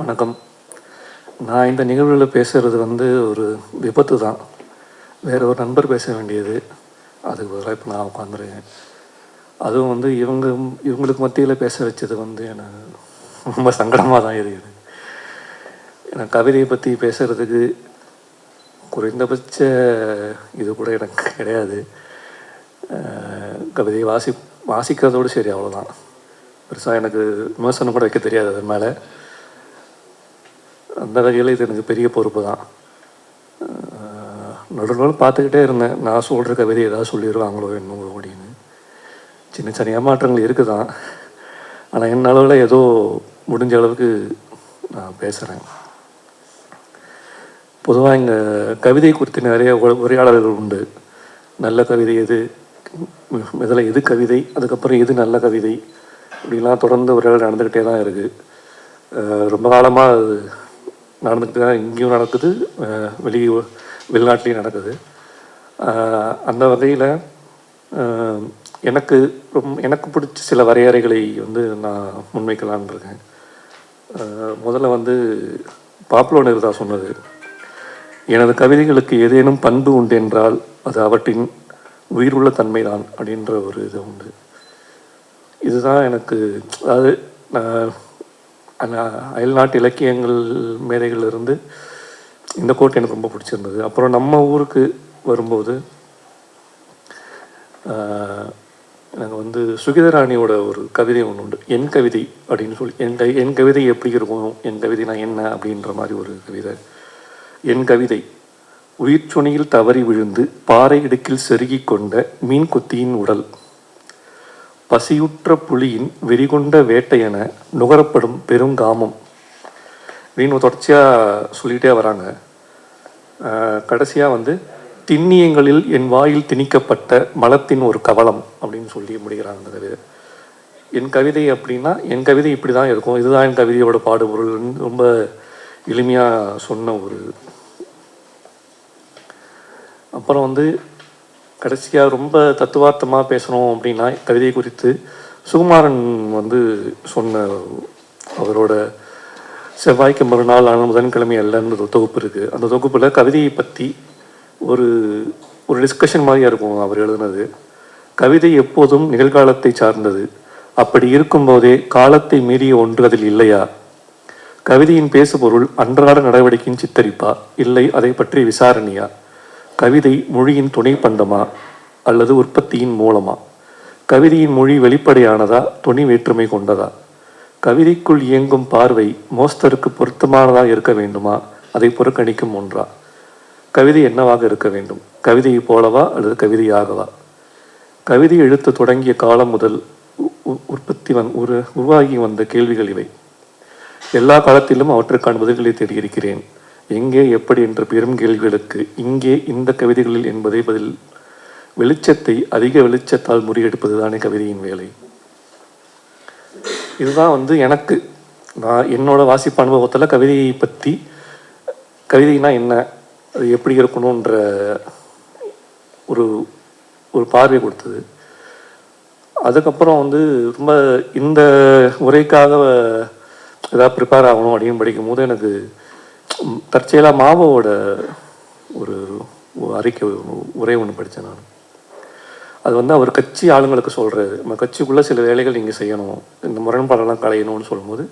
வணக்கம். நான் இந்த நிகழ்வில் பேசுகிறது வந்து ஒரு விபத்து தான். வேற ஒரு நண்பர் பேச வேண்டியது. அதுக்கு பதிலாக இப்போ நான் உட்காந்துருக்கேன் அதுவும் வந்து இவங்க இவங்களுக்கு மத்தியில் பேச வச்சது வந்து எனக்கு ரொம்ப சங்கடமாக தான் இருக்குது. எனக்கு கவிதையை பற்றி பேசுகிறதுக்கு குறைந்தபட்ச இது கூட எனக்கு கிடையாது. கவிதையை வாசி வாசிக்கிறதோடு சரி அவ்வளோதான் பெருசாக எனக்கு விமர்சனம் கூட வைக்க தெரியாது அது மேலே. அந்த வகையில் இது எனக்கு பெரிய பொறுப்பு தான். நடுவில் பார்த்துக்கிட்டே இருந்தேன். நான் சொல்கிற கவிதை ஏதாவது சொல்லிடுவாங்களோ என்னமோ அப்படின்னு. சின்ன சின்ன ஏமாற்றங்கள் இருக்குது தான் ஆனால் என் அளவில் ஏதோ முடிஞ்ச அளவுக்கு நான் பேசுகிறேன் பொதுவாக இங்கே கவிதை குறித்து நிறைய உரையாடல்கள் உண்டு. நல்ல கவிதை எது? இதில் எது கவிதை? அதுக்கப்புறம் எது நல்ல கவிதை? இப்படிலாம் தொடர்ந்து உரையாடல் நடந்துக்கிட்டே தான் இருக்குது ரொம்ப காலமாக அது நடந்துக்கிட்டு தான் இங்கேயும் நடக்குது அஹ் வெளி வெளிநாட்டிலையும் நடக்குது. அந்த வகையில் எனக்கு ரொம்ப எனக்கு பிடிச்ச சில வரையறைகளை வந்து நான் முன்வைக்கலான்னு இருக்கேன். முதல்ல வந்து பாப்புலோ நேருதா சொன்னது. எனது கவிதைகளுக்கு ஏதேனும் பண்பு உண்டு என்றால் அது அவற்றின் உயிருள்ள தன்மைதான் அப்படின்ற ஒரு இது உண்டு. இதுதான் எனக்கு அதாவது நான் அயல்நாட்டு இலக்கியங்கள் மேதைகள்ல இருந்து இந்த கோட் எனக்கு ரொம்ப பிடிச்சிருந்தது. அப்புறம் நம்ம ஊருக்கு வரும்போது நாங்கள் எனக்கு வந்து சுகிதராணியோட ஒரு கவிதை ஒன்று உண்டு. என் கவிதை அப்படின்னு சொல்லி என் கவி என் கவிதை எப்படி இருக்கும்? என் கவிதைனா என்ன? அப்படின்ற மாதிரி ஒரு கவிதை. என் கவிதை உயிர் சுனையில் தவறி விழுந்து பாறை இடுக்கில் செருகிக் கொண்ட மீன் கொத்தியின் உடல். பசியுற்ற புலியின் வெறிகொண்ட வேட்டையென நுகரப்படும் பெருங்காமம். அப்படின்னு தொடர்ச்சியாக சொல்லிகிட்டே வராங்க. கடைசியாக வந்து திண்ணியங்களில் என் வாயில் திணிக்கப்பட்ட மலத்தின் ஒரு கவலம் அப்படின்னு சொல்லி முடிகிறாங்க அந்த கவிதை. என் கவிதை அப்படின்னா என் கவிதை இப்படி தான் இருக்கும். இதுதான் என் கவிதையோட பாடுபொருள்னு ரொம்ப எளிமையாக சொன்ன ஒரு அப்புறம் வந்து கடைசியாக ரொம்ப தத்துவார்த்தமாக பேசணும் அப்படின்னா கவிதை குறித்து சுகுமாரன் வந்து சொன்ன அவரோட செவ்வாய்க்கு மறுநாள் ஆனால் புதன்கிழமை அல்லன்னு ஒரு தொகுப்பு இருக்குது அந்த தொகுப்பில் கவிதையை பற்றி ஒரு ஒரு டிஸ்கஷன் மாதிரியாக இருக்கும் அவர் எழுதுனது. கவிதை எப்போதும் நிகழ்காலத்தை சார்ந்தது. அப்படி இருக்கும்போதே காலத்தை மீறிய ஒன்று அதில் இல்லையா? கவிதையின் பேசுபொருள் அன்றாட நடவடிக்கையின் சித்தரிப்பா? இல்லை அதை பற்றி விசாரணையா? கவிதை மொழியின் துணை பண்டமா அல்லது உற்பத்தியின் மூலமா? கவிதையின் மொழி வெளிப்படையானதா துணி வேற்றுமை கொண்டதா? கவிதைக்குள் இயங்கும் பார்வை மோஸ்தருக்கு பொருத்தமானதாக இருக்க வேண்டுமா? அதை புறக்கணிக்கும் ஒன்றா? கவிதை என்னவாக இருக்க வேண்டும்? கவிதையை போலவா அல்லது கவிதையாகவா? கவிதை எழுத்து தொடங்கிய காலம் முதல் உ- உ- உற்பத்தி வந் உரு உருவாகி வந்த கேள்விகள் இவை. எல்லா காலத்திலும் அவற்றுக்கான பதில்களை தேடியிருக்கிறேன். எங்கே எப்படி என்ற பெரும் கேள்விகளுக்கு இங்கே இந்த கவிதைகளில் என்பதே பதில். வெளிச்சத்தை அதிக வெளிச்சத்தால் முறியெடுப்பது தானே கவிதையின் வேலை. இதுதான் வந்து எனக்கு நான் என்னோட வாசிப்பு அனுபவத்தில் கவிதையை பற்றி கவிதைனா என்ன அது எப்படி இருக்கணுன்ற ஒரு ஒரு பார்வை கொடுத்தது. அதுக்கப்புறம் வந்து ரொம்ப இந்த உரைக்காக ஏதாவது ப்ரிப்பேர் ஆகணும் அப்படின்னு படிக்கும் போது எனக்கு தற்செயலாக மாவோட ஒரு அறிக்கை உரை ஒன்று படித்தேன் நான். அது வந்து அவர் கட்சி ஆளுங்களுக்கு சொல்கிறது நம்ம கட்சிக்குள்ளே சில வேலைகள் நீங்கள் செய்யணும். இந்த முரண்பாடெல்லாம் களையணும்னு சொல்லும்போது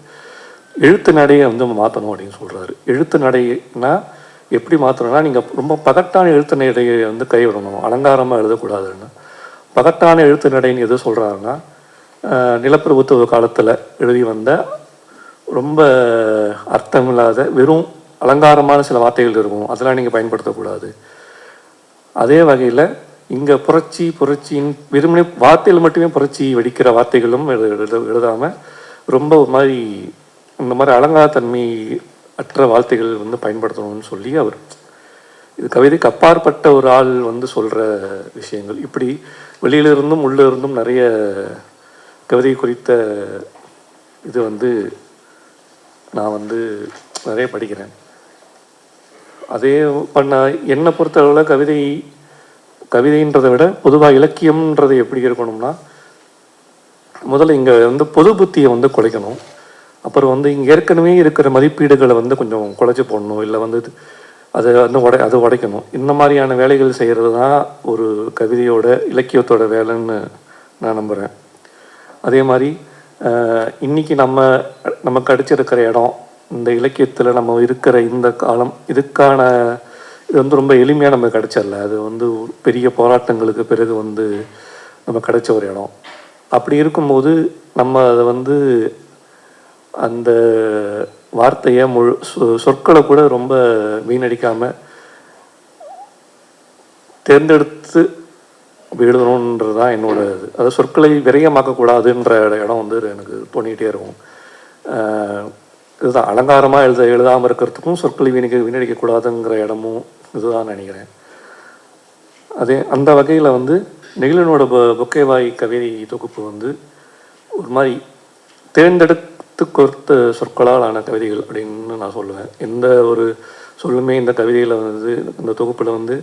எழுத்து நடையை வந்து மாற்றணும் அப்படின்னு சொல்கிறாரு எழுத்து நடைனா எப்படி மாற்றணும்னா நீங்கள் ரொம்ப பகட்டான எழுத்து நடையை வந்து கைவிடணும். அலங்காரமாக எழுதக்கூடாதுன்னு. பகட்டான எழுத்து நடைன்னு எது சொல்கிறாருன்னா நிலப்பிரபுத்துவ காலத்தில் எழுதி வந்த ரொம்ப அர்த்தமில்லாத வெறும் அலங்காரமான சில வார்த்தைகள் இருக்கும். அதெல்லாம் நீங்கள் பயன்படுத்தக்கூடாது. அதே வகையில் இங்கே புரட்சி புரட்சியின் வெறுமனே வார்த்தையில் மட்டுமே புரட்சி வெடிக்கிற வார்த்தைகளும் எழுத எழுதாமல் ரொம்ப ஒரு மாதிரி இந்த மாதிரி அலங்காரத்தன்மை அற்ற வார்த்தைகள் வந்து பயன்படுத்தணும்னு சொல்லி அவர் இது கவிதைக்கு அப்பாற்பட்ட ஒரு ஆள் வந்து சொல்கிற விஷயங்கள். இப்படி வெளியிலிருந்தும் உள்ளே இருந்தும் நிறைய கவிதை குறித்த இது வந்து நான் வந்து நிறைய படிக்கிறேன். அதே பண்ண என்னை பொறுத்தளவில் கவிதை கவிதைன்றதை விட பொதுவாக இலக்கியம்ன்றது எப்படி இருக்கணும்னா முதல்ல இங்கே வந்து பொது புத்தியை வந்து குலைக்கணும். அப்புறம் வந்து இங்கே ஏற்கனவே இருக்கிற மதிப்பீடுகளை வந்து கொஞ்சம் குலைச்சி போடணும். இல்லை வந்து அதை வந்து உடை அதை உடைக்கணும். இந்த மாதிரியான வேலைகள் செய்கிறது தான் ஒரு கவிதையோட இலக்கியத்தோட வேலைன்னு நான் நம்புகிறேன் அதே மாதிரி இன்றைக்கி நம்ம நமக்கு அடிச்சிருக்கிற இடம் இந்த இலக்கியத்தில் நம்ம இருக்கிற இந்த காலம் இதுக்கான இது வந்து ரொம்ப எளிமையாக நமக்கு கிடைச்சல அது வந்து பெரிய போராட்டங்களுக்கு பிறகு வந்து நம்ம கிடைச்ச ஒரு இடம். அப்படி இருக்கும்போது நம்ம அதை வந்து அந்த வார்த்தையை முழு சொ- சொற்களை கூட ரொம்ப வீணடிக்காமல் தேர்ந்தெடுத்து எழுதணுன்றது தான் என்னோட இது. அதாவது சொற்களை விரயமாக்கக்கூடாதுன்ற இடம் வந்து எனக்கு தோணிகிட்டே இருக்கும். இதுதான் அலங்காரமாக எழுத எழுதாமல் இருக்கிறதுக்கும் சொற்களை வீணிக்க வீணடிக்கக்கூடாதுங்கிற இடமும் இதுதான் நினைக்கிறேன். அதே அந்த வகையில் வந்து நெகிழனோட பொ- கவிதை தொகுப்பு வந்து ஒரு மாதிரி தேர்ந்தெடுத்து கொடுத்த சொற்களால் ஆன கவிதைகள் அப்படின்னு நான் சொல்லுவேன். எந்த ஒரு சொல்லுமே இந்த கவிதையில் வந்து இந்த தொகுப்பில் வந்து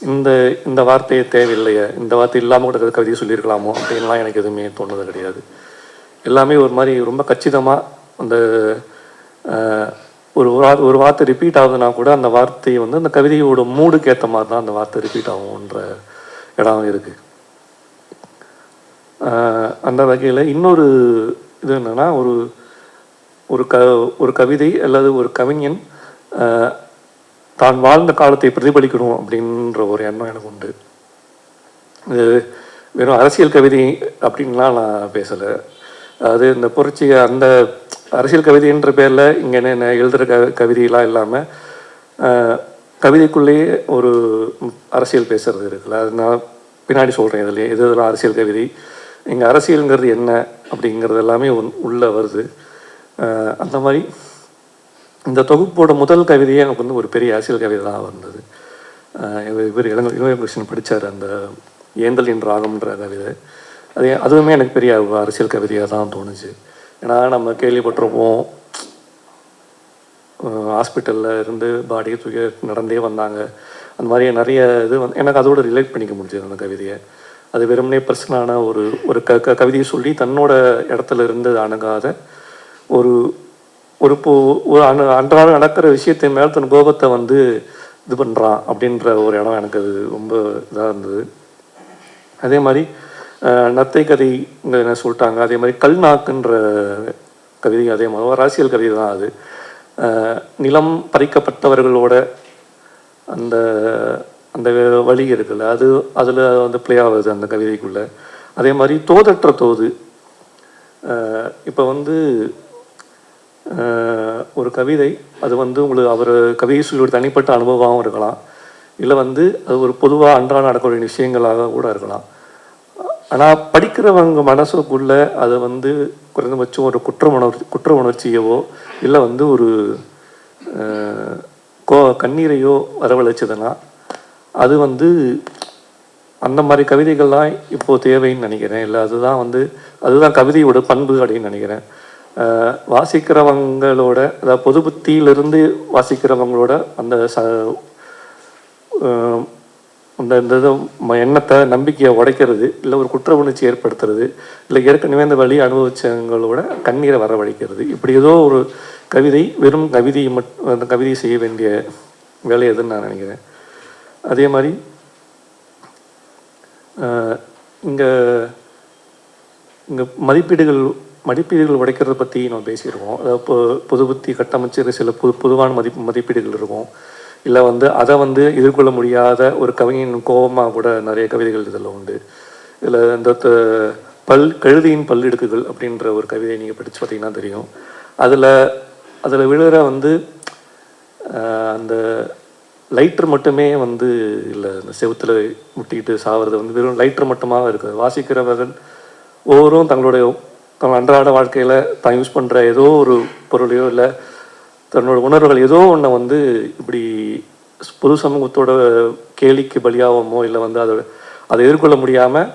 இந்த இந்த வார்த்தையே தேவையில்லையே இந்த வார்த்தை இல்லாமல் கூட கவிதையை சொல்லியிருக்கலாமோ அப்படின்லாம் எனக்கு எதுவுமே தோணுது கிடையாது. எல்லாமே ஒரு மாதிரி ரொம்ப கச்சிதமாக அந்த ஒரு ஒரு வார்த்தை ரிப்பீட் ஆகுதுன்னா கூட அந்த வார்த்தை வந்து அந்த கவிதையோட மூடுக்கு ஏற்ற மாதிரி தான் அந்த வார்த்தை ரிப்பீட் ஆகும்ன்ற இடம் இருக்குது அந்த வகையில் இன்னொரு இது என்னன்னா ஒரு ஒரு க ஒரு கவிதை அல்லது ஒரு கவிஞன் தான் வாழ்ந்த காலத்தை பிரதிபலிக்கணும் அப்படின்ற ஒரு எண்ணம் எனக்கு உண்டு. இது வெறும் அரசியல் கவிதை அப்படின்லாம் நான் பேசலை. அது இந்த புரட்சி அந்த அரசியல் கவிதைன்ற பேரில் இங்கே என்ன எழுதுகிற க கவிதையெல்லாம் இல்லாமல் கவிதைக்குள்ளேயே ஒரு அரசியல் பேசுகிறது இருக்குல்ல. அது நான் பின்னாடி சொல்கிறேன் இதில் எது இதெல்லாம் அரசியல் கவிதை இங்கே அரசியலுங்கிறது என்ன அப்படிங்கிறது எல்லாமே உள்- உள்ளே வருது. அந்த மாதிரி இந்த தொகுப்போட முதல் கவிதையே எனக்கு வந்து ஒரு பெரிய அரசியல் கவிதை தான் வந்தது இவர் இவர் இளங்க இளங்ககிருஷ்ணன் படித்தார் அந்த ஏந்தல் என்று ராகம்ன்ற கவிதை. அது அதுவுமே எனக்கு பெரிய அரசியல் கவிதையாக தான் தோணுச்சு. ஏன்னா நம்ம கேள்விப்பட்டிருப்போம் ஹாஸ்பிட்டலில் இருந்து பாடியை தூக்கி நடந்தே வந்தாங்க. அந்த மாதிரி நிறைய இது வந்து எனக்கு அதோட ரிலேட் பண்ணிக்க முடிஞ்சது அந்த கவிதையை. அது வெறுமனே பர்சனான ஒரு ஒரு க க கவிதையை சொல்லி தன்னோட இடத்துல இருந்து அணுகாத ஒரு ஒரு இப்போ ஒரு அணு அன்றாடம் நடக்கிற விஷயத்தின் மேலே தன் கோபத்தை வந்து இது பண்ணுறான் அப்படின்ற ஒரு இடம் எனக்கு அது ரொம்ப இதாக இருந்தது. அதே மாதிரி நத்தை கதை என்ன சொல்லிட்டாங்க? அதே மாதிரி கல்நாக்குன்ற கவிதை அதே மாதிரி அரசியல் கவிதை தான் அது. நிலம் பறிக்கப்பட்டவர்களோட அந்த அந்த வழி இருக்குல்ல அது அதில் வந்து ப்ளே ஆகுது அந்த கவிதைக்குள்ளே. அதே மாதிரி தோதற்ற தோது. இப்போ வந்து ஒரு கவிதை அது வந்து உங்களுக்கு அவர் கவிதை சொல்லி ஒரு தனிப்பட்ட அனுபவமாகவும் இருக்கலாம். இல்லை வந்து அது ஒரு பொதுவாக அன்றாட நடக்கக்கூடிய விஷயங்களாக கூட இருக்கலாம். ஆனால் படிக்கிறவங்க மனசுக்குள்ள அதை வந்து குறைந்தபட்சம் ஒரு குற்ற உணர்ச்சி குற்ற உணர்ச்சியவோ இல்லை வந்து ஒரு கோ கண்ணீரையோ வரவழைச்சதுன்னா அது வந்து அந்த மாதிரி கவிதைகள்லாம் இப்போது தேவைன்னு நினைக்கிறேன். இல்லை அதுதான் வந்து அதுதான் கவிதையோட பண்பு அப்படின்னு நினைக்கிறேன். வாசிக்கிறவங்களோட அதாவது பொது புத்தியிலிருந்து வாசிக்கிறவங்களோட அந்த ச இந்த அந்த இந்த இது ம- எண்ணத்தை நம்பிக்கையை உடைக்கிறது இல்லை ஒரு குற்ற உணர்ச்சி ஏற்படுத்துறது இல்லை ஏற்கனவே அந்த வழி அனுபவிச்சவங்களோட கண்ணீரை வரவழைக்கிறது. இப்படி ஏதோ ஒரு கவிதை வெறும் கவிதை மட் அந்த கவிதையை செய்ய வேண்டிய வேலை எதுன்னு நான் நினைக்கிறேன். அதே மாதிரி இங்கே இங்கே மதிப்பீடுகள் மதிப்பீடுகள் உடைக்கிறத பற்றி நம்ம பேசியிருக்கோம். அதாவது இப்போ புது புத்தி கட்டமைச்சு சில புது பொதுவான மதிப்பு மதிப்பீடுகள் இருக்கும். இல்லை வந்து அதை வந்து எதிர்கொள்ள முடியாத ஒரு கவிஞன் கோபமாக கூட நிறைய கவிதைகள் இதில் உண்டு. இதில் இந்த பல் கழுதியின் பல்லெடுக்குகள் அப்படின்ற ஒரு கவிதையை நீங்கள் படித்து பார்த்தீங்கன்னா தெரியும். அதில் அதில் விழுகிற வந்து அந்த லைட்டர் மட்டுமே வந்து இல்லை அந்த செவுத்துல முட்டிக்கிட்டு சாவறது வந்து வெறும் லைட்டர் மட்டுமாக இருக்குது. வாசிக்கிறவர்கள் ஒவ்வொருவரும் தங்களுடைய தங்கள் அன்றாட வாழ்க்கையில் தான் யூஸ் பண்ணுற ஏதோ ஒரு பொருளையோ இல்லை தன்னோட உணர்வுகள் ஏதோ ஒன்றை வந்து இப்படி பொது சமூகத்தோட கேலிக்கு பலியாகமோ இல்லை வந்து அதோட அதை எதிர்கொள்ள முடியாமல்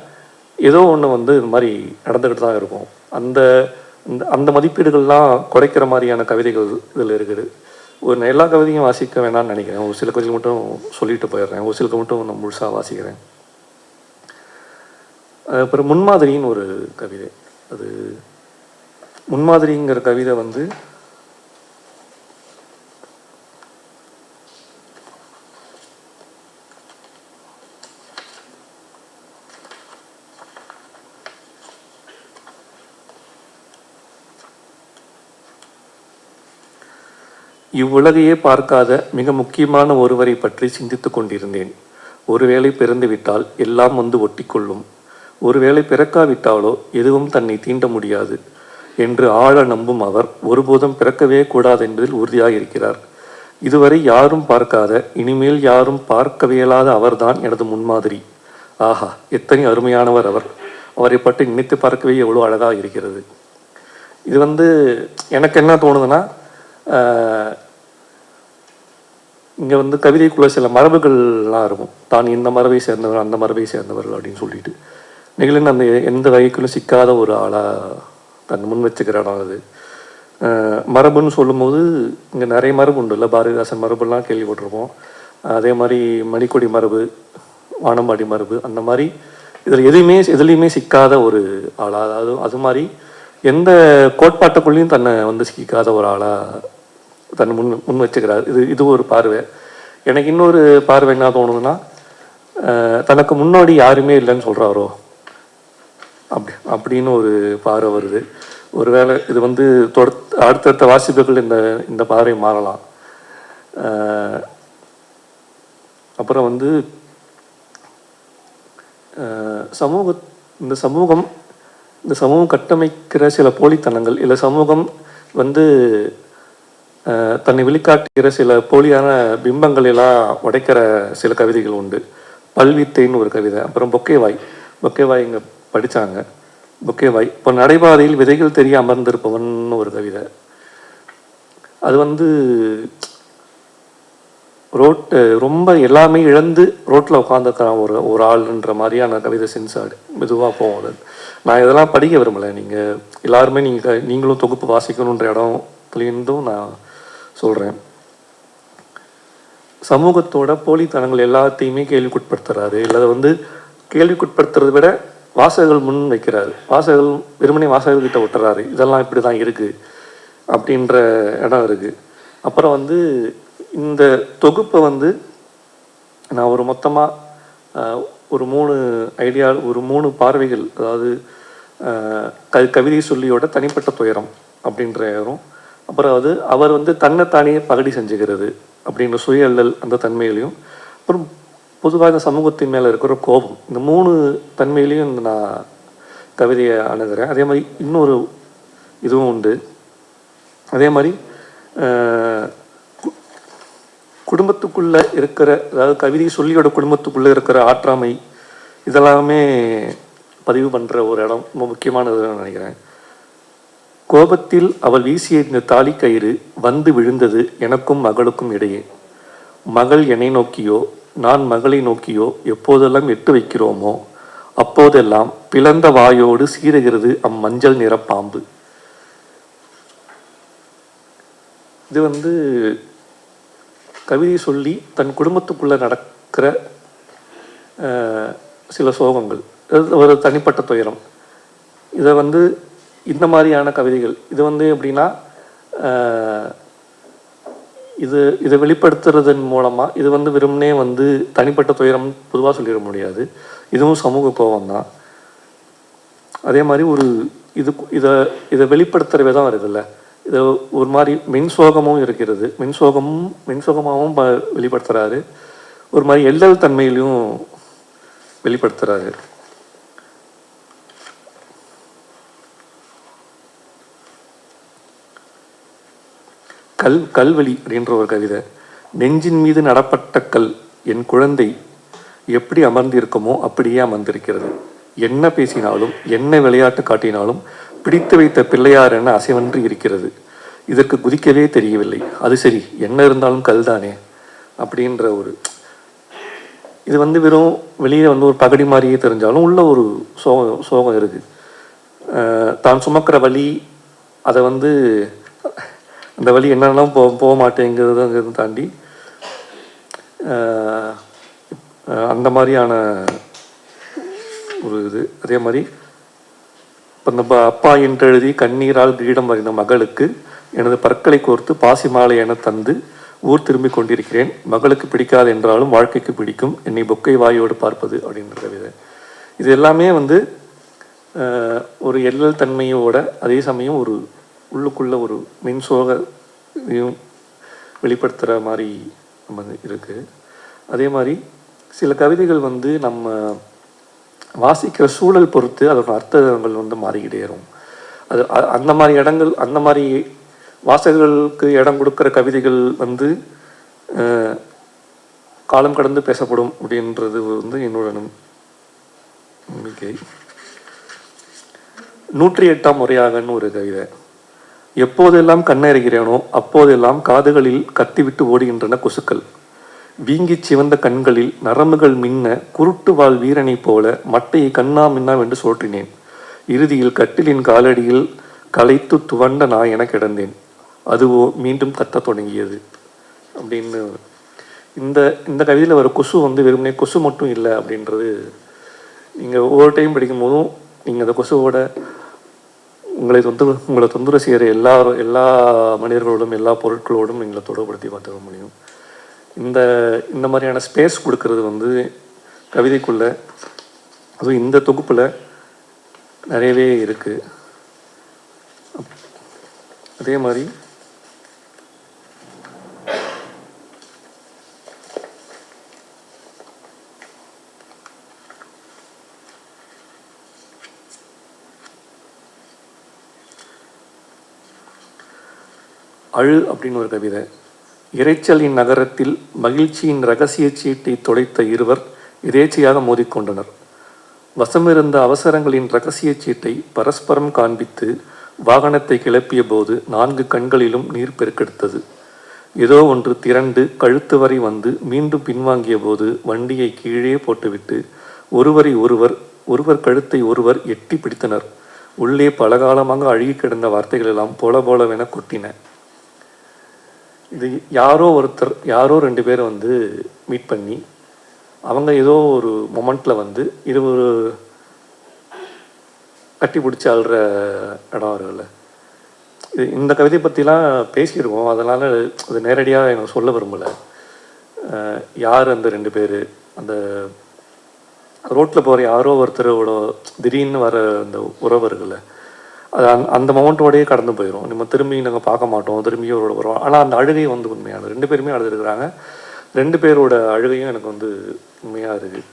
ஏதோ ஒன்று வந்து இது மாதிரி நடந்துக்கிட்டு தான் இருக்கும். அந்த அந்த அந்த மதிப்பீடுகள்லாம் குறைக்கிற மாதிரியான கவிதைகள் இதில் இருக்குது. ஒரு எல்லா கவிதையும் வாசிக்க வேணாம்னு நினைக்கிறேன். ஒரு சில கவிதைகள் மட்டும் சொல்லிட்டு போயிடுறேன். ஒரு சில மட்டும் நான் முழுசாக வாசிக்கிறேன். அப்புறம் முன்மாதிரின்னு ஒரு கவிதை. அது முன்மாதிரிங்கிற கவிதை வந்து இவ்வுலகையே பார்க்காத மிக முக்கியமான ஒருவரை பற்றி சிந்தித்து கொண்டிருந்தேன். ஒருவேளை பிறந்துவிட்டால் எல்லாம் வந்து ஒட்டிக்கொள்ளும். ஒருவேளை பிறக்காவிட்டாலோ எதுவும் தன்னை தீண்ட முடியாது என்று ஆழ நம்பும் அவர் ஒருபோதும் பிறக்கவே கூடாது என்பதில் உறுதியாக இருக்கிறார் இதுவரை யாரும் பார்க்காத இனிமேல் யாரும் பார்க்கவியலாத அவர்தான் எனது முன்மாதிரி. ஆஹா எத்தனை அருமையானவர் அவர். அவரை பற்றி நினைத்து பார்க்கவே எவ்வளோ அழகாக இருக்கிறது. இது வந்து எனக்கு என்ன தோணுதுன்னா இங்கே வந்து கவிதைக்குள்ள சில மரபுகள்லாம் இருக்கும். தான் இந்த மரபை சேர்ந்தவர் அந்த மரபை சேர்ந்தவர் அப்படின்னு சொல்லிட்டு. நிகழின் அந்த எந்த வகைக்குள்ளும் சிக்காத ஒரு ஆளாக தன் முன் வச்சுக்கிற இடம் அது மரபுன்னு சொல்லும்போது இங்கே நிறைய மரபு உண்டு இல்லை பாரதிதாசன் மரபுலாம் கேள்விப்பட்டிருப்போம். அதே மாதிரி மணிக்கொடி மரபு வானம்பாடி மரபு அந்த மாதிரி இதில் எதுவுமே எதுலேயுமே சிக்காத ஒரு ஆளாக அதாவது அது மாதிரி எந்த கோட்பாட்டுக்குள்ளேயும் தன்னை வந்து சிக்காத ஒரு ஆளாக தன் முன் முன் வச்சுக்கிறார் இது இது ஒரு பார்வை. எனக்கு இன்னொரு பார்வை என்ன தோணுதுன்னா தனக்கு முன்னாடி யாருமே இல்லைன்னு சொல்கிறாரோ அப்படி அப்படின்னு ஒரு பார்வை வருது. ஒருவேளை இது வந்து தொட அடுத்தடுத்த வாசிப்புகள் இந்த இந்த பார்வை மாறலாம். அப்புறம் வந்து சமூக இந்த சமூகம் இந்த சமூகம் கட்டமைக்கிற சில போலித்தனங்கள் இல்லை சமூகம் வந்து தன்னை வெளிக்காட்டுகிற சில போலியான பிம்பங்கள் எல்லாம் உடைக்கிற சில கவிதைகள் உண்டு. பல்வித்தைன்னு ஒரு கவிதை அப்புறம் பொக்கேவாய். பொக்கேவாய் இங்கே படித்தாங்க பொக்கேவாய். இப்போ நடைபாதையில் விதைகள் தெரிய அமர்ந்திருப்பவன் ஒரு கவிதை. அது வந்து ரோட் ரொம்ப எல்லாமே இழந்து ரோட்டில் உட்காந்துக்கிறான் ஒரு ஒரு ஆளுன்ற மாதிரியான கவிதை சென்சாடு. மெதுவாக போகும் அது. நான் இதெல்லாம் படிக்க விரும்பலை. நீங்கள் எல்லாருமே நீங்கள் நீங்களும் தொகுப்பு வாசிக்கணுன்ற இடத்துலேருந்தும் நான் சொல்கிறேன் சமூகத்தோட போலித்தனங்கள் எல்லாத்தையுமே கேள்விக்குட்படுத்துறாரு. இல்லை அதை வந்து கேள்விக்குட்படுத்துறதை விட வாசகர்கள் முன் வைக்கிறாரு. வாசகர்கள் வெறுமனே வாசகர்கிட்ட விட்டுறாரு இதெல்லாம் இப்படி தான் இருக்குது அப்படின்ற இடம் இருக்குது அப்புறம் வந்து இந்த தொகுப்பை வந்து நான் ஒரு மொத்தமாக ஒரு மூணு ஐடியா ஒரு மூணு பார்வைகள் அதாவது க கவிதை சொல்லியோட தனிப்பட்ட துயரம் அப்படின்ற இடம். அப்புறம் அது அவர் வந்து தன்னைத்தானே பகடி செஞ்சுக்கிறது அப்படிங்கிற சுய அல்லல் அந்த தன்மையிலையும் அப்புறம் பொதுவாக இந்த சமூகத்தின் மேலே இருக்கிற கோபம் இந்த மூணு தன்மையிலையும் இந்த நான் கவிதையை அணுகிறேன். அதே மாதிரி இன்னொரு இதுவும் உண்டு. அதே மாதிரி குடும்பத்துக்குள்ளே இருக்கிற அதாவது கவிதை சொல்லியோட குடும்பத்துக்குள்ளே இருக்கிற ஆற்றாமை இதெல்லாமே பதிவு பண்ணுற ஒரு இடம் ரொம்ப முக்கியமானதுன்னு நினைக்கிறேன். கோபத்தில் அவள் வீசிய இந்த தாலி கயிறு வந்து விழுந்தது எனக்கும் மகளுக்கும் இடையே. மகள் என்னை நோக்கியோ நான் மகளை நோக்கியோ எப்போதெல்லாம் எட்டு வைக்கிறோமோ அப்போதெல்லாம் பிளந்த வாயோடு சீருகிறது அம்மஞ்சள் நிற பாம்பு. இது வந்து கவிதை சொல்லி தன் குடும்பத்துக்குள்ளே நடக்கிற சில சோகங்கள். ஒரு தனிப்பட்ட துயரம். இதை வந்து இந்த மாதிரியான கவிதைகள். இது வந்து எப்படின்னா இது இதை வெளிப்படுத்துறதன் மூலமாக இது வந்து வெறும்னே வந்து தனிப்பட்ட துயரம் பொதுவாக சொல்லிட முடியாது. இதுவும் சமூக கோபம் தான் அதே மாதிரி ஒரு இது இதை இதை வெளிப்படுத்துகிற விதம் வருதுல்ல இது ஒரு மாதிரி மின்சோகமும் இருக்கிறது. மின்சோகமும் மின்சோகமாகவும் ப வெளிப்படுத்துகிறாரு ஒரு மாதிரி எல்லல் தன்மையிலையும் வெளிப்படுத்துகிறாரு கல் கல்வெளி அப்படின்ற ஒரு கவிதை. நெஞ்சின் மீது நடப்பட்ட கல் என் குழந்தை எப்படி அமர்ந்திருக்குமோ அப்படியே அமர்ந்திருக்கிறது. என்ன பேசினாலும் என்ன விளையாட்டு காட்டினாலும் பிடித்து வைத்த பிள்ளையார் என அசைவன்று இருக்கிறது. இதற்கு குதிக்கவே தெரியவில்லை. அது சரி என்ன இருந்தாலும் கல் தானே அப்படின்ற ஒரு இது வந்து வெறும் வெளியே வந்து ஒரு பகடி மாதிரியே தெரிஞ்சாலும் உள்ள ஒரு சோகம் சோகம் இருக்குது தான் சுமக்கிற வழி அதை வந்து அந்த வழி என்னென்னலாம் போக மாட்டேங்கிறதுங்கிறது தாண்டி அந்த மாதிரியான ஒரு இது. அதே மாதிரி இப்போ நம்ம ப- அப்பா என்றெழுதி கண்ணீரால் கிரீடம் வரைந்த மகளுக்கு எனது பற்களை கோர்த்து பாசி மாலை என தந்து ஊர் திரும்பி கொண்டிருக்கிறேன். மகளுக்கு பிடிக்காது என்றாலும் வாழ்க்கைக்கு பிடிக்கும். என்னை பொக்கை வாயோடு பார்ப்பது அப்படின்ற கவிதை. இது எல்லாமே வந்து ஒரு எல்லல் தன்மையோட அதே சமயம் ஒரு உள்ளுக்குள்ளே ஒரு மின்சோக இதையும் வெளிப்படுத்துகிற மாதிரி நம்ம இருக்குது அதே மாதிரி சில கவிதைகள் வந்து நம்ம வாசிக்கிற சூழல் பொறுத்து அதோட அர்த்தங்கள் வந்து மாறிக்கிட்டே இருக்கும் அது அ- அந்த மாதிரி இடங்கள் அந்த மாதிரி வாசகர்களுக்கு இடம் கொடுக்குற கவிதைகள் வந்து காலம் கடந்து பேசப்படும் அப்படின்றது வந்து என்னோட நம்பிக்கை. நூற்றி எட்டாம் முறையாகன்னு ஒரு கவிதை. எப்போதெல்லாம் கண்ணறிகிறேனோ அப்போதெல்லாம் காதுகளில் கத்திவிட்டு ஓடுகின்றன கொசுக்கள். வீங்கிச் சிவந்த கண்களில் நரம்புகள் மின்ன குருட்டு வாழ் வீரனைப் போல மட்டையை கண்ணா மின்னாவென்று சோற்றினேன். இறுதியில் கட்டிலின் காலடியில் களைத்து துவண்ட நான் என கிடந்தேன். அதுவோ மீண்டும் கத்தத் தொடங்கியது. அப்படின்னு இந்த இந்த கவிதையில் வர கொசு வந்து வெறுமனே கொசு மட்டும் இல்லை அப்படின்றது நீங்கள் ஒவ்வொரு டைம் படிக்கும் போதும் நீங்கள் அந்த கொசுவோட உங்களை தொந்தர உங்களை தொந்தரவு செய்கிற எல்லா எல்லா மனிதர்களோடும் எல்லா பொருட்களோடும் எங்களை தொடர்படுத்தி பார்த்துக்க முடியும். இந்த இந்த மாதிரியான ஸ்பேஸ் கொடுக்கறது வந்து கவிதைக்குள்ளே அதுவும் இந்த தொகுப்பில் நிறையவே இருக்குது அதே மாதிரி அழு அப்படின்னு ஒரு கவிதை. இறைச்சலின் நகரத்தில் மகிழ்ச்சியின் ரகசிய சீட்டை தொலைத்த இருவர் எதேச்சையாக மோதிக்கொண்டனர். வசமிருந்த அவசரங்களின் ரகசிய சீட்டை பரஸ்பரம் காண்பித்து வாகனத்தை கிளப்பிய போது நான்கு கண்களிலும் நீர் பெருக்கெடுத்தது. ஏதோ ஒன்று திரண்டு கழுத்து வரை வந்து மீண்டும் பின்வாங்கிய போது வண்டியை கீழே போட்டுவிட்டு ஒருவரை ஒருவர் ஒருவர் கழுத்தை ஒருவர் எட்டி பிடித்தனர். உள்ளே பலகாலமாக அழுகி கிடந்த வார்த்தைகளெல்லாம் போல போலவென கொட்டின. இது யாரோ ஒருத்தர் யாரோ ரெண்டு பேரை வந்து மீட் பண்ணி அவங்க ஏதோ ஒரு மொமெண்ட்டில் வந்து இது ஒரு கட்டி பிடிச்சி அழுற இடம் இருக்குல்ல இது இந்த கவிதை பற்றிலாம் பேசியிருக்கோம். அதனால் அது நேரடியாக எனக்கு சொல்ல விரும்பலை. யார் அந்த ரெண்டு பேர்? அந்த ரோட்டில் போகிற யாரோ ஒருத்தரோட திடீர்னு வர அந்த உறவர்கள அது அந்த அந்த மொமெண்ட்டோடயே கடந்து போயிடும் நம்ம திரும்பி நாங்கள் பார்க்க மாட்டோம். திரும்பி அவரோட வருவோம் ஆனால் அந்த அழுகை வந்து உண்மையான ரெண்டு பேருமே அழுதுருக்குறாங்க. ரெண்டு பேரோட அழுகையும் எனக்கு வந்து உண்மையாக இருக்குது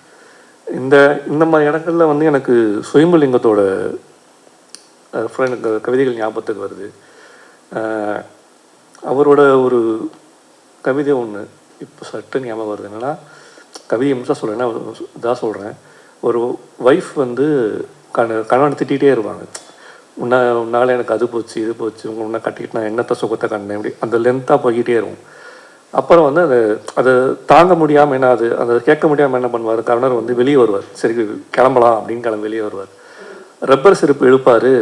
இந்த இந்த மாதிரி இடங்களில் வந்து எனக்கு சுயம்புலிங்கத்தோட ஃப்ரெண்ட் கவிதைகள் ஞாபகத்துக்கு வருது. அவரோட ஒரு கவிதை ஒன்று இப்போ சட்டு ஞாபகம் வருது. என்னென்னா கவிதை முடிச்சா சொல்கிறேன்னா இதாக சொல்கிறேன் ஒரு ஒய்ஃப் வந்து கண கணவன் திட்டிகிட்டே இருப்பாங்க. உன்ன உன்னால் எனக்கு அது போச்சு இது போச்சு உங்களை உன்னை கட்டிக்கிட்டு நான் என்னத்த சுகத்தை கண்டேன்? அப்படி அந்த லென்த்தாக போய்கிட்டே இருக்கும். அப்புறம் வந்து அது அதை தாங்க முடியாமல் என்ன அது அதை கேட்க முடியாமல் என்ன பண்ணுவார்? கவர்னர் வந்து வெளியே வருவார். சரி கிளம்பலாம் அப்படின்னு கிளம்பி வெளியே வருவார். ரப்பர் செருப்பு இழுப்பார்.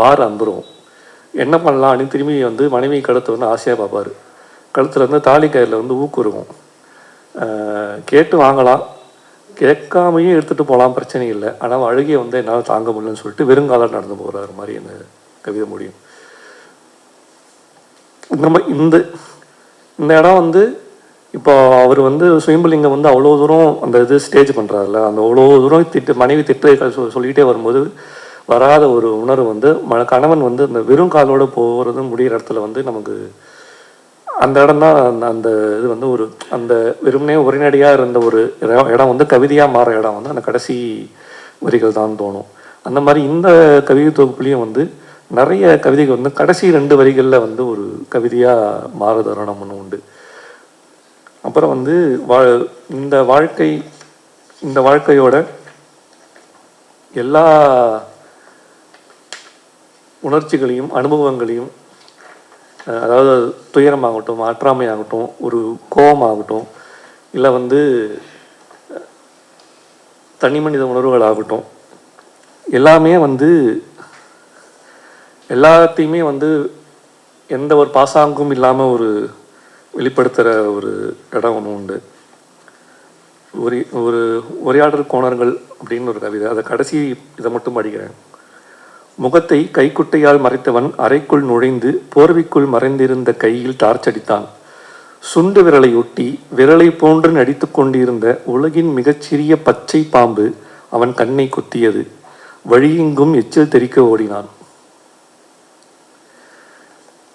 வார் அம்புருவோம். என்ன பண்ணலாம் அப்படின்னு திரும்பி வந்து மனைவி கழுத்தை வந்து ஆசையாக பார்ப்பார். கழுத்தில் வந்து தாலி கயிறில் வந்து ஊக்குருவோம் கேட்டு வாங்கலாம். கேட்காமையும் எடுத்துகிட்டு போகலாம் பிரச்சனை இல்லை. ஆனால் அழுகிய வந்து என்னால் தாங்க முடியலன்னு சொல்லிட்டு வெறுங்காலம் நடந்து போகிறாரு மாதிரி என்ன கவிதை முடியும். நம்ம இந்த இந்த இடம் வந்து இப்போ அவர் வந்து சுயம்புலிங்கம் வந்து அவ்வளோ தூரம் அந்த இது ஸ்டேஜ் பண்ணுறாருல அந்த அவ்வளோ தூரம் திட்டு மனைவி திட்டு சொல்லிகிட்டே வரும்போது வராத ஒரு உணர்வு வந்து ம கணவன் வந்து அந்த வெறும் காலோட போகிறது முடிகிற இடத்துல வந்து நமக்கு அந்த இடம் தான் அந்த அந்த இது வந்து ஒரு அந்த வெறுமனே உரைநடையாக இருந்த ஒரு இடம் இடம் வந்து கவிதையாக மாற இடம் வந்து அந்த கடைசி வரிகள் தான் தோணும். அந்த மாதிரி இந்த கவிதை தொகுப்புலேயும் வந்து நிறைய கவிதைகள் வந்து கடைசி ரெண்டு வரிகளில் வந்து ஒரு கவிதையாக மாற தருணம் ஒன்று உண்டு. அப்புறம் வந்து வா இந்த வாழ்க்கை இந்த வாழ்க்கையோட எல்லா உணர்ச்சிகளையும் அனுபவங்களையும் அதாவது துயரமாகட்டும் ஆற்றாமையாகட்டும் ஒரு கோபமாகட்டும் இல்லை வந்து தனி மனித உணர்வுகளாகட்டும் எல்லாமே வந்து எல்லாத்தையுமே வந்து எந்த ஒரு பாசாங்கும் இல்லாமல் ஒரு வெளிப்படுத்துகிற ஒரு இடம் ஒன்று உண்டு. ஒரு ஒரு உரையாடல் கோணர்கள் அப்படின்னு ஒரு கவிதை. அதை கடைசி இதை மட்டும் படிக்கிறேன். முகத்தை கைக்குட்டையால் மறைத்தவன் அறைக்குள் நுழைந்து போர்வைக்குள் மறைந்திருந்த கையில் டார்ச் அடித்தான். சுண்டு விரலை ஒட்டி விரலை போன்று நடித்து கொண்டிருந்த உலகின் மிகச்சிறிய பச்சை பாம்பு அவன் கண்ணை குத்தியது. வழியெங்கும் எச்சில் தெறிக்க ஓடினான்.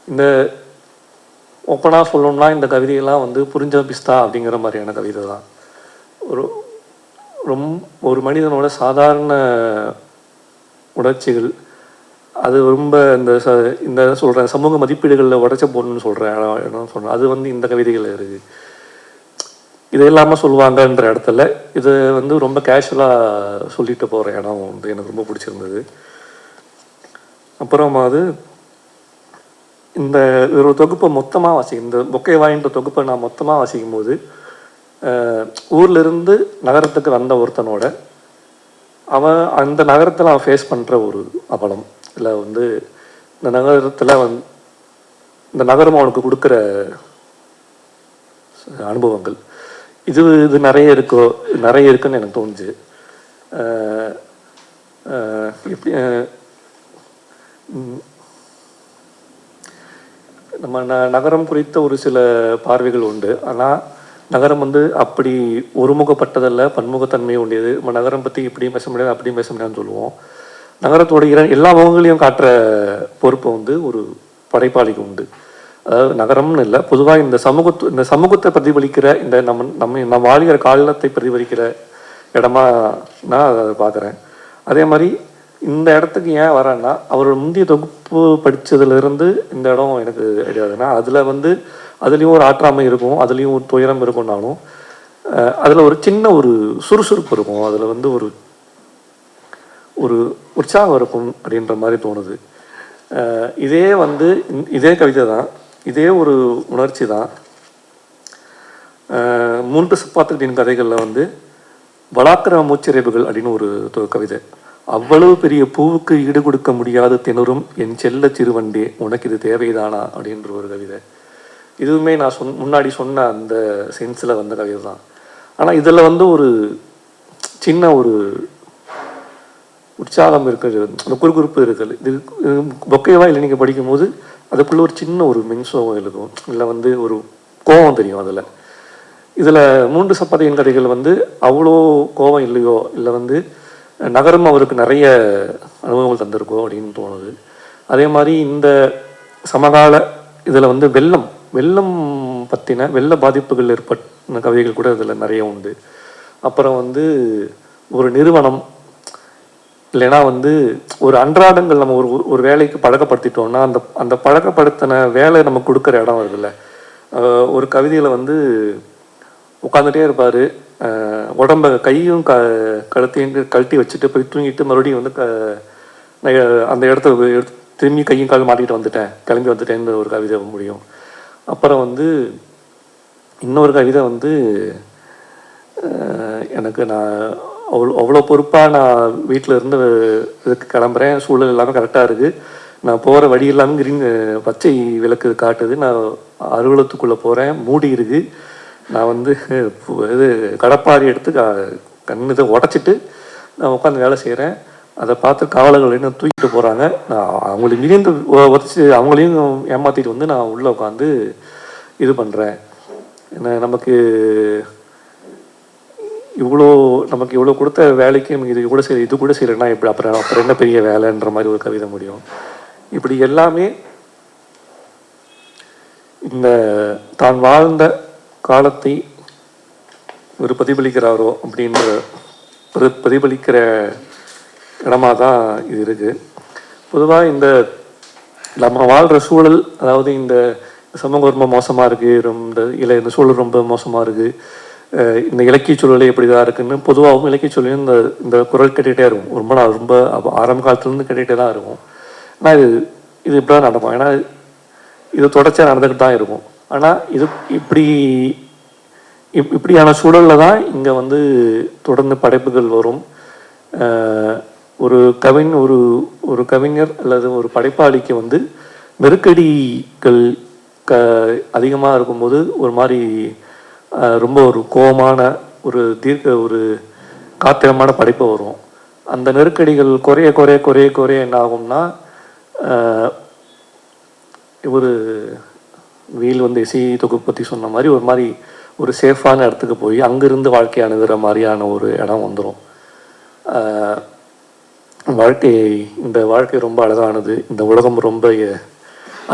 இந்த ஓப்பனாக சொல்லணும்னா இந்த கவிதையெல்லாம் வந்து புரிஞ்ச பிஸ்தா அப்படிங்கிற மாதிரியான கவிதை தான். ஒரு ரொம்ப ஒரு மனிதனோட சாதாரண உணர்ச்சிகள் அது ரொம்ப இந்த ச இந்த சொல்கிறேன் சமூக மதிப்பீடுகளில் உடச்ச பொண்ணுன்னு சொல்கிறேன் இடம் சொல்கிறேன் அது வந்து இந்த கவிதைகள் இருக்குது இது இல்லாமல் சொல்லுவாங்கன்ற இடத்துல இது வந்து ரொம்ப கேஷுவலாக சொல்லிட்டு போகிற இடம் வந்து எனக்கு ரொம்ப பிடிச்சிருந்தது. அப்புறமா அது இந்த ஒரு தொகுப்பை மொத்தமாக வாசிக்கும் இந்த பொக்கை வாயின்ற தொகுப்பை நான் மொத்தமாக வாசிக்கும் போது ஊர்லேருந்து நகரத்துக்கு வந்த ஒருத்தனோட அவன் அந்த நகரத்தில் அவன் ஃபேஸ் பண்ணுற ஒரு அவலம். இதில் வந்து இந்த நகரத்தில் வந் இந்த நகரம் அவனுக்கு கொடுக்குற அனுபவங்கள். இது இது நிறைய இருக்கோ நிறைய இருக்குன்னு எனக்கு தோணுச்சு. எப்படி நம்ம ந நகரம் குறித்த ஒரு சில பார்வைகள் உண்டு. ஆனால் நகரம் வந்து அப்படி ஒருமுகப்பட்டதல்ல பன்முகத்தன்மை உடையது. நம்ம நகரம் பற்றி இப்படியும் பேச முடியாது அப்படியும் பேச முடியாதுன்னு சொல்லுவோம். நகரத்தோட இர எல்லா முகங்களையும் காட்டுற பொறுப்பு வந்து ஒரு படைப்பாளிக்கு உண்டு. அதாவது நகரம்னு இல்லை பொதுவாக இந்த சமூகத்து இந்த சமூகத்தை பிரதிபலிக்கிற இந்த நம்ம நம்ம நம்ம வாழ்கிற காலத்தை பிரதிபலிக்கிற இடமா நான் அதை பார்க்குறேன். அதே மாதிரி இந்த இடத்துக்கு ஏன் வரேன்னா அவரோட முந்தைய தொகுப்பு படித்ததுலேருந்து இந்த இடம் எனக்கு ஐடியாதுன்னா அதில் வந்து அதுலேயும் ஒரு ஆற்றாமை இருக்கும் அதுலேயும் ஒரு துயரம் இருக்கும்னாலும் அதில் ஒரு சின்ன ஒரு சுறுசுறுப்பு இருக்கும். அதில் வந்து ஒரு ஒரு உற்சாகம் இருக்கும் அப்படின்ற மாதிரி தோணுது. இதே வந்து இதே கவிதை தான். இதே ஒரு உணர்ச்சி தான். மூன்று சுப்பாத்திரத்தின் கதைகளில் வந்து வளாக்கிற மூச்சிறைவுகள் அப்படின்னு ஒரு தொ- கவிதை. அவ்வளவு பெரிய பூவுக்கு ஈடு கொடுக்க முடியாத திணறும் என் செல்ல சிறுவண்டே உனக்கு இது தேவைதானா? அப்படின்ற ஒரு கவிதை. இதுவுமே நான் சொன் முன்னாடி சொன்ன அந்த சென்ஸில் வந்த கவிதை தான். ஆனால் இதில் வந்து ஒரு சின்ன ஒரு உற்சாகம் இருக்கிறது. அந்த குறுகுறுப்பு இருக்குது. இது பொக்கையவா இல்லை நீங்கள் படிக்கும்போது அதுக்குள்ளே ஒரு சின்ன ஒரு மின்சோகம் இருக்கும் இல்லை வந்து ஒரு கோபம் தெரியும் அதில். இதில் மூன்று சப்பாத்தியின் கதைகள் வந்து அவ்வளோ கோபம் இல்லையோ இல்லை வந்து நகரம் அவருக்கு நிறைய அனுபவங்கள் தந்திருக்கோ அப்படின்னு தோணுது. அதே மாதிரி இந்த சமகால இதில் வந்து வெள்ளம் வெள்ளம் பற்றின வெள்ள பாதிப்புகள் ஏற்பட்ட கவிதைகள் கூட இதில் நிறைய உண்டு. அப்புறம் வந்து ஒரு நிறுவனம் இல்லைன்னா வந்து ஒரு அன்றாடங்கள் நம்ம ஒரு ஒரு வேலைக்கு பழக்கப்படுத்திட்டோம்னா அந்த அந்த பழக்கப்படுத்தின வேலை நம்ம கொடுக்குற இடம் வருதுல்ல ஒரு கவிதையில் வந்து உட்காந்துட்டே இருப்பார். உடம்ப கையும் க கழுத்தையும் கழட்டி வச்சுட்டு போய் தூங்கிட்டு மறுபடியும் வந்து க அந்த இடத்த எடுத்து திரும்பி கையும் கால் மாட்டிகிட்டு வந்துட்டேன். கிளம்பி வந்துட்டேன்னு ஒரு கவிதை முடியும். அப்புறம் வந்து இன்னொரு கவிதை வந்து எனக்கு நான் அவ்வளோ அவ்வளோ பொறுப்பாக நான் வீட்டில் இருந்து இதுக்கு கிளம்புறேன். சூழல் எல்லாமே கரெக்டாக இருக்குது நான் போகிற வழி எல்லாமே கிரீன் பச்சை விளக்கு காட்டுது. நான் அலுவலகத்துக்குள்ளே போகிறேன் மூடி இருக்கு. நான் வந்து இது கடப்பாரி எடுத்து க- கண் இதை உடச்சிட்டு நான் உட்காந்து வேலை செய்கிறேன் அதை பார்த்து காவலர்கள் என்ன தூக்கிட்டு போகிறாங்க நான் அவங்களுக்கு மிகுந்து உதச்சி அவங்களையும் ஏமாற்றிட்டு வந்து நான் உள்ளே உட்காந்து இது பண்ணுறேன் என்ன நமக்கு இவ்வளோ நமக்கு இவ்வளோ கொடுத்த வேலைக்கு நமக்கு இது கூட செய்யல இது கூட செய்யலைன்னா இப்படி அப்புறம் அப்புறம் என்ன பெரிய வேலைன்ற மாதிரி ஒரு கவிதை முடியும். இப்படி எல்லாமே இந்த தான் வாழ்ந்த காலத்தை ஒரு பிரதிபலிக்கிறாரோ அப்படின்ற பிரதி பிரதிபலிக்கிற இடமா தான் இது இருக்கு. பொதுவாக இந்த நம்ம வாழ்கிற சூழல் அதாவது இந்த சமூகம் ரொம்ப மோசமாக இருக்குது ரொம்ப இல்லை இந்த சூழல் ரொம்ப மோசமாக இருக்குது இந்த இலக்கிய சூழலே இப்படி தான் இருக்குன்னு பொதுவாகவும் இலக்கிய சூழலையும் இந்த இந்த குரல் கேட்டுகிட்டே இருக்கும். ரொம்ப நாள் ரொம்ப ஆரம்ப காலத்துலேருந்து கேட்டுகிட்டே தான் இருக்கும். ஆனால் இது இது இப்படி தான் நடக்கும். ஏன்னா இது தொடர்ச்சியாக நடந்துக்கிட்டு தான் இருக்கும். ஆனால் இது இப்படி இப் இப்படியான சூழலில் தான் இங்கே வந்து தொடர்ந்து படைப்புகள் வரும். ஒரு கவின் ஒரு ஒரு கவிஞர் அல்லது ஒரு படைப்பாளிக்கு வந்து நெருக்கடிகள் க அதிகமாக இருக்கும்போது ஒரு மாதிரி ரொம்ப ஒரு கோபமான ஒரு தீர்க்க ஒரு காத்திரமான படைப்பு வரும். அந்த நெருக்கடிகள் குறைய குறைய குறைய குறைய என்ன ஆகும்னா ஒரு வீல் வந்து இசை தொகுப்பு பற்றி சொன்ன மாதிரி ஒரு மாதிரி ஒரு சேஃபான இடத்துக்கு போய் அங்கேருந்து வாழ்க்கை அணுகிற மாதிரியான ஒரு இடம் வந்துடும் வாழ்க்கை இந்த வாழ்க்கை ரொம்ப அழகானது இந்த உலகம் ரொம்ப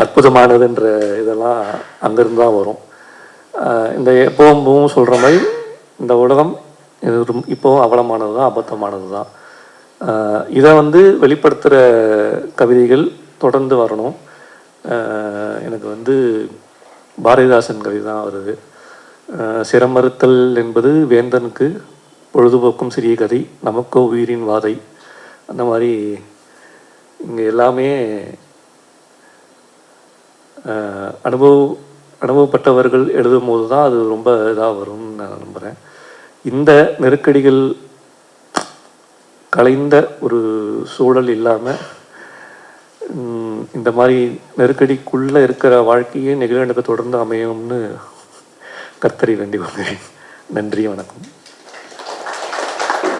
அற்புதமானதுன்ற இதெல்லாம் அங்கேருந்து தான் வரும். இந்த எப்பவும் சொல்கிற மாதிரி இந்த உலகம் இது இப்போவும் அவலமானது தான் அபத்தமானது தான் இதை வந்து வெளிப்படுத்துகிற கவிதைகள் தொடர்ந்து வரணும். எனக்கு வந்து பாரதிதாசன் கவிதை தான் வருது. சிரமறுத்தல் என்பது வேந்தனுக்கு பொழுதுபோக்கும் சிறிய கதை நமக்கோ உயிரின் வாதை. அந்த மாதிரி இங்கே எல்லாமே அனுபவ அனுபவப்பட்டவர்கள் எழுதும் போது தான் அது ரொம்ப இதாக வரும்னு நான் நம்புகிறேன் இந்த நெருக்கடிகள் கலைந்த ஒரு சூழல் இல்லாமல் இந்த மாதிரி நெருக்கடிக்குள்ளே இருக்கிற வாழ்க்கையே நிகழ்நடுக்க தொடர்ந்து அமையும்னு கர்த்தரை வேண்டி கொள்கிறேன் நன்றி வணக்கம்.